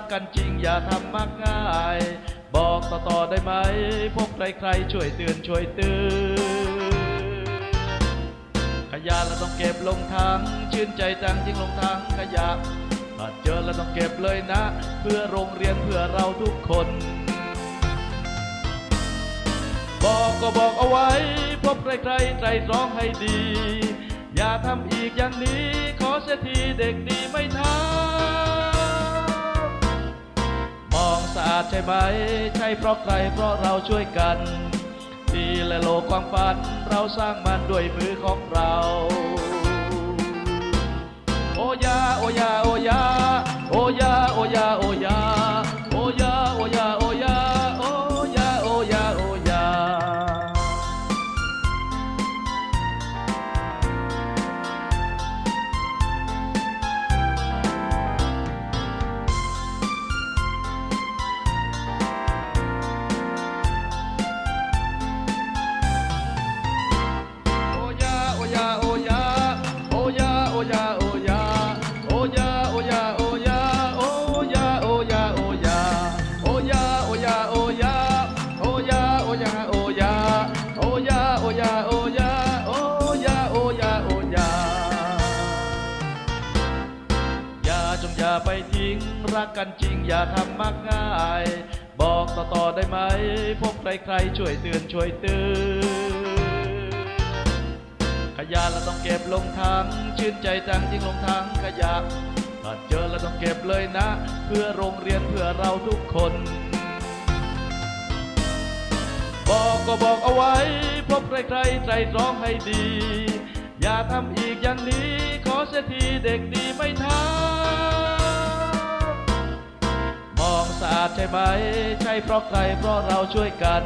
กกันจริงอย่าทำมากง่าย บอกต่อๆได้ไหมพบใครๆช่วยเตือนช่วยเตือนขยะเราต้องเก็บลงถังชื่นใจจังจริงลงถังขยะถ้าเจอเราต้องเก็บเลยนะ เพื่อโรงเรียนเพื่อเราทุกคน บอกก็บอกเอาไว้ พบใครๆใจร้องให้ดี อย่าทำอีกอย่างนี้ ขอเสียทีเด็กดีไม่ทำ ดใช่ไหม ใช่เพราะใครเพราะเราช่วยกันดีและโลกความฝัน เราสร้างมันด้วยมือของเรา ไปทิ้งรักกันจริงอย่าทำมากง่าย บอกต่อๆได้ไหมพบใครๆช่วยเตือนช่วยเตือนขยะเราต้องเก็บลงถังชื่นใจจังจริงลงถังขยะถ้าเจอเราต้องเก็บเลยนะ เพื่อโรงเรียนเพื่อเราทุกคน บอกก็บอกเอาไว้ พบใครๆใจร้องให้ดี อย่าทำอีกอย่างนี้ ขอเสียทีเด็กดีไม่ทำ ใช่ไหม ใช่เพราะใครเพราะเราช่วยกัน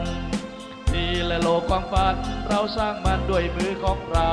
ดีและโลกความฝัน เราสร้างมันด้วยมือของเรา